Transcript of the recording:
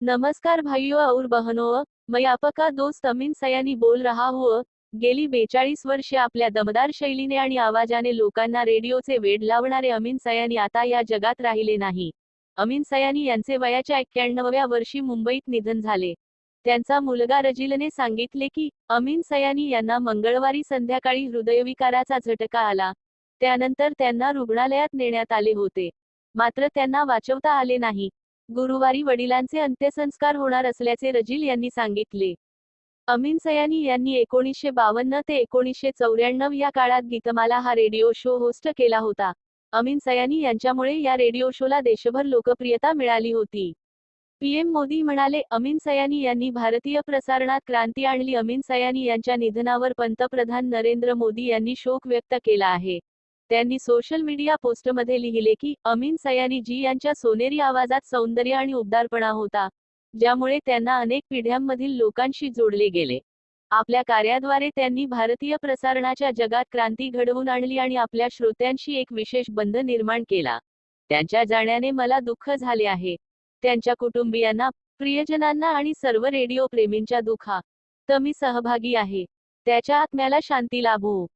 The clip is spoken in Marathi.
नमस्कार भाइयों और बहनों मैं आपका दोस्त अमीन सयानी बोल रहा हूँ। गेली बेचाळीस वर्षे आपल्या दमदार शैलीने आणि आवाजाने लोकांना रेडिओचे वेड लावणारे अमीन सयानी आता या जगात राहिले नाही. अमीन सयानी यांचे वयाच्या एक्क्याण्णव्या वर्षी मुंबईत निधन झाले. त्यांचा मुलगा रजिलने सांगितले की अमीन सयानी यांना मंगळवारी संध्याकाळी हृदयविकाराचा झटका आला. त्यानंतर त्यांना रुग्णालयात नेण्यात आले होते. मात्र त्यांना वाचवता आले नाही. गुरुवारी वडिलांचे अंत्यसंस्कार होणार असल्याचे रजील यांनी सांगितले. अमीन सयानी यांनी एकोणीसशे बावन्न ते एकोणीसशे चौऱ्याण्णव या काळात गीतमाला हा रेडिओ शो होस्ट केला होता. अमीन सयानी यांच्यामुळे या रेडिओ शोला देशभर लोकप्रियता मिळाली होती. पीएम मोदी म्हणाले अमीन सयानी यांनी भारतीय प्रसारणात क्रांती आणली. अमीन सयानी यांच्या निधनावर पंतप्रधान नरेंद्र मोदी यांनी शोक व्यक्त केला आहे. त्यांनी सोशल मीडिया पोस्टमध्ये लिहिले की अमीन सयानी जी यांच्या सोनेरी आवाजात सौंदर्य आणि उबदारपणा होता ज्यामुळे त्यांना अनेक पिढ्यांमधील लोकांशी जोडले गेले. आपल्या कार्याद्वारे त्यांनी भारतीय प्रसारणाच्या जगात क्रांती घडवून आणली आणि आपल्या श्रोत्यांशी एक विशेष बंध निर्माण केला. त्यांच्या जाण्याने मला दुःख झाले आहे. त्यांच्या कुटुंबियांना प्रियजनांना आणि सर्व रेडिओ प्रेमींच्या दुःखा मी सहभागी आहे. त्याच्या आत्म्याला शांती लाभो.